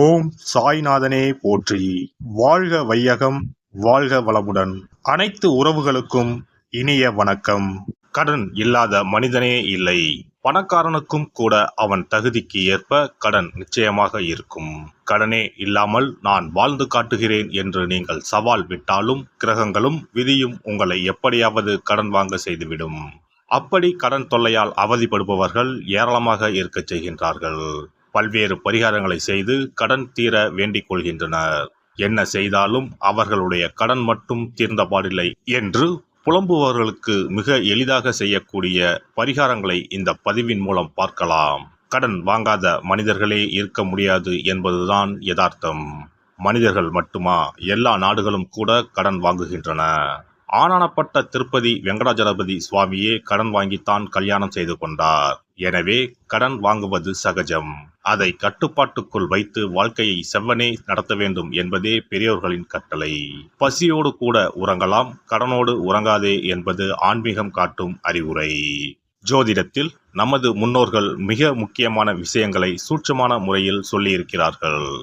ஓம் சாய்நாதனே போற்றி. வாழ்க வையகம் வாழ்க வளமுடன். அனைத்து உறவுகளுக்கும் இனிய வணக்கம். கடன் இல்லாத மனிதனே இல்லை. பணக்காரனுக்கும் கூட அவன் தகுதிக்கு ஏற்ப கடன் நிச்சயமாக இருக்கும். கடனே இல்லாமல் நான் வாழ்ந்து காட்டுகிறேன் என்று நீங்கள் சவால் விட்டாலும் கிரகங்களும் விதியும் உங்களை எப்படியாவது கடன் வாங்க செய்துவிடும். அப்படி கடன் தொல்லையால் அவதிப்படுபவர்கள் ஏராளமாக இருக்கச் செய்கின்றார்கள். பல்வேறு பரிகாரங்களை செய்து கடன் தீர வேண்டிக் கொள்கின்றனர். என்ன செய்தாலும் அவர்களுடைய கடன் மட்டும் தீர்ந்த பாடில்லை என்று புலம்புபவர்களுக்கு மிக எளிதாக செய்யக்கூடிய பரிகாரங்களை இந்த பதிவின் மூலம் பார்க்கலாம். கடன் வாங்காத மனிதர்களே இருக்க முடியாது என்பதுதான் யதார்த்தம். மனிதர்கள் மட்டுமா? எல்லா நாடுகளும் கூட கடன் வாங்குகின்றன. ஆனானப்பட்ட திருப்பதி வெங்கடாஜலபதி சுவாமியே கடன் வாங்கித்தான் கல்யாணம் செய்து கொண்டார். எனவே கடன் வாங்குவது சகஜம். அதை கட்டுப்பாட்டுக்குள் வைத்து வாழ்க்கையை செவ்வனே நடத்த வேண்டும் என்பதே பெரியோர்களின் கட்டளை. பசியோடு கூட உறங்கலாம் கடனோடு உறங்காதே என்பது ஆன்மீகம் காட்டும் அறிவுரை. ஜோதிடத்தில் நமது முன்னோர்கள் மிக முக்கியமான விஷயங்களை சூட்சமான முறையில் சொல்லியிருக்கிறார்கள்.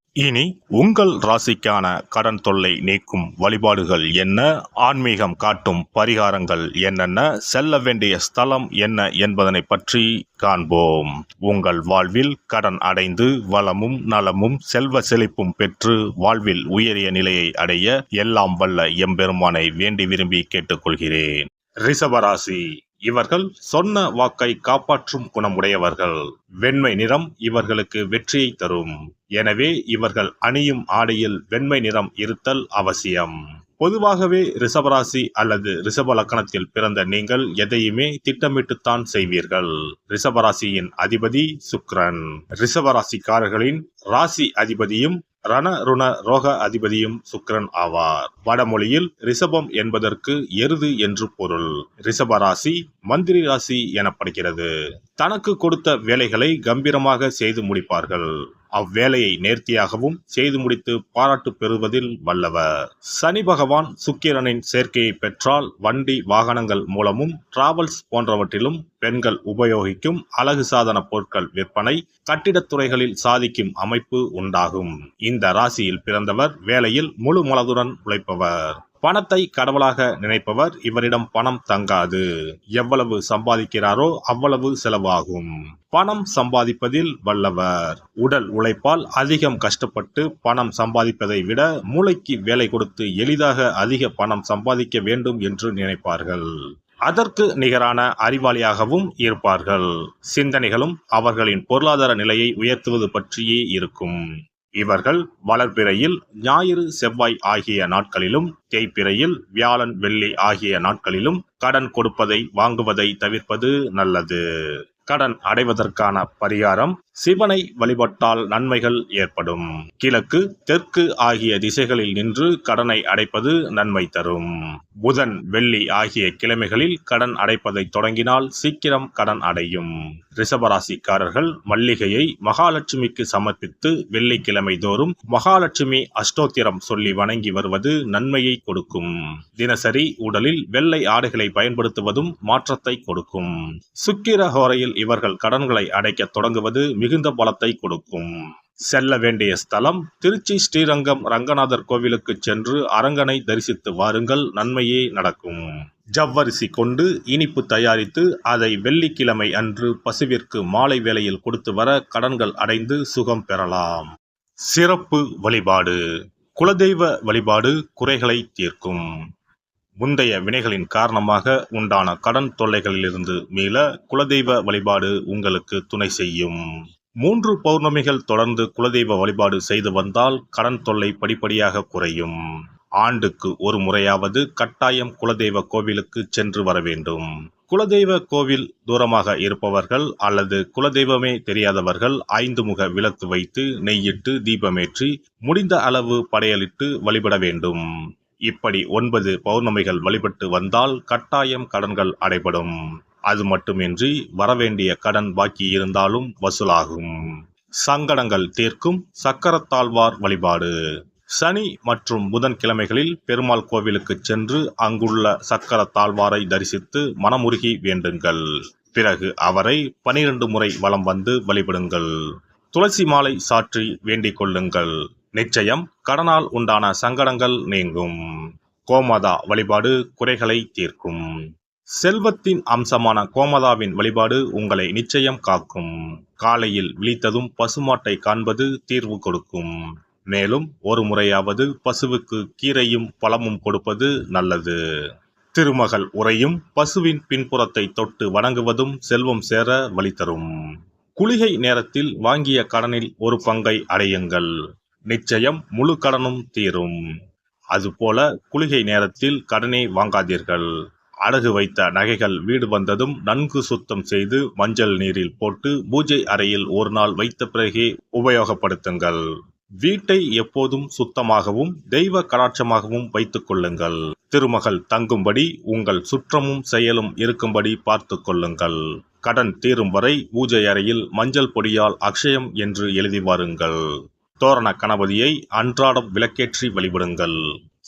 இனி உங்கள் ராசிக்கான கடன் தொல்லை நீக்கும் வழிபாடுகள் என்ன? ஆன்மீகம் காட்டும் பரிகாரங்கள் என்னென்ன? செல்ல வேண்டிய ஸ்தலம் என்ன என்பதனை பற்றி காண்போம். உங்கள் வாழ்வில் கடன் அடைந்து வளமும் நலமும் செல்வ செழிப்பும் பெற்று வாழ்வில் உயரிய நிலையை அடைய எல்லாம் வல்ல எம்பெருமானை வேண்டி விரும்பி கேட்டுக்கொள்கிறேன். ரிஷபராசி. இவர்கள் சொன்ன வாக்கை காப்பாற்றும் குணமுடையவர்கள். வெண்மை நிறம் இவர்களுக்கு வெற்றியை தரும். எனவே இவர்கள் அணியும் ஆடையில் வெண்மை நிறம் இருத்தல் அவசியம். பொதுவாகவே ரிஷபராசி அல்லது ரிஷப லக்கணத்தில் பிறந்த நீங்கள் எதையுமே திட்டமிட்டுத்தான் செய்வீர்கள். ரிஷபராசியின் அதிபதி சுக்ரன். ரிஷபராசிக்காரர்களின் ராசி அதிபதியும் ரணருண ரோக அதிபதியும் சுக்கிரன் ஆவார். வடமொழியில் ரிஷபம் என்பதற்கு எருது என்று பொருள். ரிஷபராசி மந்திரி ராசி எனப்படுகிறது. தனக்கு கொடுத்த வேலைகளை கம்பீரமாக செய்து முடிப்பார்கள். அவ்வேலையை நேர்த்தியாகவும் செய்து முடித்து பாராட்டு பெறுவதில் வல்லவர். சனி பகவான் சுக்கிரனின் சேர்க்கையை பெற்றால் வண்டி வாகனங்கள் மூலமும் டிராவல்ஸ் போன்றவற்றிலும் பெண்கள் உபயோகிக்கும் அழகு சாதன பொருட்கள் விற்பனை கட்டிடத்துறைகளில் சாதிக்கும் அமைப்பு உண்டாகும். இந்த ராசியில் பிறந்தவர் வேலையில் முழு மனதுடன் உழைப்பவர். பணத்தை கடவுளாக நினைப்பவர் இவரிடம் பணம் தங்காது. எவ்வளவு சம்பாதிக்கிறாரோ அவ்வளவு செலவாகும். பணம் சம்பாதிப்பதில் வல்லவர். உடல் உழைப்பால் அதிகம் கஷ்டப்பட்டு பணம் சம்பாதிப்பதை விட மூளைக்கு வேலை கொடுத்து எளிதாக அதிக பணம் சம்பாதிக்க வேண்டும் என்று நினைப்பார்கள். அதற்கு நிகரான அறிவாளியாகவும் இருப்பார்கள். சிந்தனைகளும் அவர்களின் பொருளாதார நிலையை உயர்த்துவது பற்றியே இருக்கும். இவர்கள் வளர்பிறையில் ஞாயிறு செவ்வாய் ஆகிய நாட்களிலும் தேய்பிறையில் வியாழன் வெள்ளி ஆகிய நாட்களிலும் கடன் கொடுப்பதை வாங்குவதை தவிர்ப்பது நல்லது. கடன் அடைவதற்கான பரிகாரம் சிவனை வழிபட்டால் நன்மைகள் ஏற்படும். கிழக்கு தெற்கு ஆகிய திசைகளில் நின்று கடனை அடைப்பது நன்மை தரும். புதன் வெள்ளி ஆகிய கிழமைகளில் கடன் அடைப்பதை தொடங்கினால் சீக்கிரம் கடன் அடையும். ரிஷபராசிக்காரர்கள் மல்லிகையை மகாலட்சுமிக்கு சமர்ப்பித்து வெள்ளிக்கிழமை தோறும் மகாலட்சுமி அஷ்டோத்திரம் சொல்லி வணங்கி வருவது நன்மையை கொடுக்கும். தினசரி உடலில் வெள்ளை ஆடைகளை பயன்படுத்துவதும் மாற்றத்தை கொடுக்கும். சுக்கிர ஹோரையில் இவர்கள் கடன்களை அடைக்க தொடங்குவது மிகுந்த பலத்தை கொடுக்கும். செல்ல வேண்டிய ஸ்தலம் திருச்சி ஸ்ரீரங்கம் ரங்கநாதர் கோவிலுக்கு சென்று அரங்கனை தரிசித்து வாருங்கள் நன்மையே நடக்கும். ஜவ்வரிசி கொண்டு இனிப்பு தயாரித்து அதை வெள்ளிக்கிழமை அன்று பசுவிற்கு மாலை வேளையில் கொடுத்து வர கடன்கள் அடைந்து சுகம் பெறலாம். சிறப்பு வழிபாடு. குலதெய்வ வழிபாடு குறைகளை தீர்க்கும். முந்தைய வினைகளின் காரணமாக உண்டான கடன் தொல்லைகளிலிருந்து மீள குலதெய்வ வழிபாடு உங்களுக்கு துணை செய்யும். மூன்று பௌர்ணமிகள் தொடர்ந்து குலதெய்வ வழிபாடு செய்து வந்தால் கடன் தொல்லை படிப்படியாக குறையும். ஆண்டுக்கு ஒரு முறையாவது கட்டாயம் குலதெய்வ கோவிலுக்கு சென்று வர வேண்டும். குலதெய்வ கோவில் தூரமாக இருப்பவர்கள் அல்லது குலதெய்வமே தெரியாதவர்கள் ஐந்து முக விளக்கு வைத்து நெய்யிட்டு தீபமேற்றி முடிந்த அளவு படையலிட்டு வழிபட வேண்டும். இப்படி ஒன்பது பௌர்ணமிகள் வழிபட்டு வந்தால் கட்டாயம் கடன்கள் அடைபடும். அது மட்டுமின்றி வரவேண்டிய கடன் பாக்கி இருந்தாலும் வசூலாகும். சங்கடங்கள் தீர்க்கும் சக்கரத்தாழ்வார் வழிபாடு. சனி மற்றும் புதன் கிழமைகளில் பெருமாள் கோவிலுக்கு சென்று அங்குள்ள சக்கர தாழ்வாரை தரிசித்து மனமுருகி வேண்டுங்கள். பிறகு அவரை பனிரெண்டு முறை வலம் வந்து வழிபடுங்கள். துளசி மாலை சாற்றி வேண்டிக் கொள்ளுங்கள். நிச்சயம் கடனால் உண்டான சங்கடங்கள் நீங்கும். கோமதா வழிபாடு குறைகளை தீர்க்கும். செல்வத்தின் அம்சமான கோமதாவின் வழிபாடு உங்களை நிச்சயம் காக்கும். காலையில் விழித்ததும் பசுமாட்டை காண்பது தீர்வு கொடுக்கும். மேலும் ஒரு முறையாவது பசுவுக்கு கீரையும் பழமும் கொடுப்பது நல்லது. திருமகள் உரையும் பசுவின் பின்புறத்தை தொட்டு வணங்குவதும் செல்வம் சேர வழி தரும். குளிகை நேரத்தில் வாங்கிய கடனில் ஒரு பங்கை அடையுங்கள். நிச்சயம் முழு கடனும் தீரும். அதுபோல குளிகை நேரத்தில் கடனை வாங்காதீர்கள். அடகு வைத்த நகைகள் வீடு வந்ததும் நன்கு சுத்தம் செய்து மஞ்சள் நீரில் போட்டு பூஜை அறையில் ஒரு நாள் வைத்த பிறகே உபயோகப்படுத்துங்கள். வீட்டை எப்போதும் சுத்தமாகவும் தெய்வ கடாட்சமாகவும் வைத்துக் கொள்ளுங்கள். திருமகள் தங்கும்படி உங்கள் சுற்றமும் செயலும் இருக்கும்படி பார்த்து கொள்ளுங்கள். கடன் தீரும் வரை பூஜை அறையில் மஞ்சள் பொடியால் அக்ஷயம் என்று எழுதி வாருங்கள். தோரண கணபதியை அன்றாடம் விளக்கேற்றி வழிபடுங்கள்.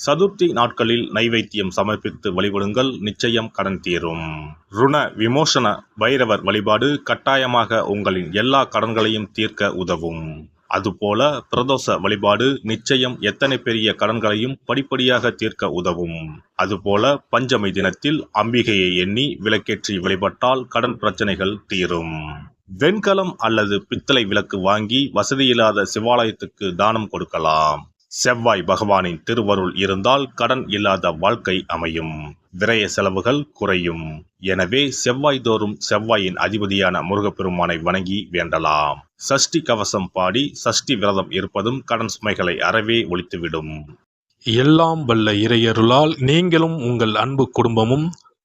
சதுர்த்தி நாட்களில் நைவேத்தியம் சமர்ப்பித்து வழிபடுங்கள். நிச்சயம் கடன் தீரும். ருண விமோசன பைரவர் வழிபாடு கட்டாயமாக உங்களின் எல்லா கடன்களையும் தீர்க்க உதவும். அதுபோல பிரதோஷ வழிபாடு நிச்சயம் எத்தனை பெரிய கடன்களையும் படிப்படியாக தீர்க்க உதவும். அதுபோல பஞ்சமி தினத்தில் அம்பிகையை எண்ணி விளக்கேற்றி வழிபட்டால் கடன் பிரச்சனைகள் தீரும். வெண்கலம் அல்லது பித்தளை விளக்கு வாங்கி வசதியில்லாத சிவாலயத்துக்கு தானம் கொடுக்கலாம். செவ்வாய் பகவானின் திருவருள் இருந்தால் கடன் இல்லாத வாழ்க்கை அமையும். விரய செலவுகள் குறையும். எனவே செவ்வாய் தோறும் செவ்வாயின் அதிபதியான முருகப்பெருமானை வணங்கி வேண்டலாம். சஷ்டி கவசம் பாடி சஷ்டி விரதம் இருப்பதும் கடன் சுமைகளை அறவே ஒழித்துவிடும். எல்லாம் வல்ல இறையருளால் நீங்களும் உங்கள் அன்பு குடும்பமும்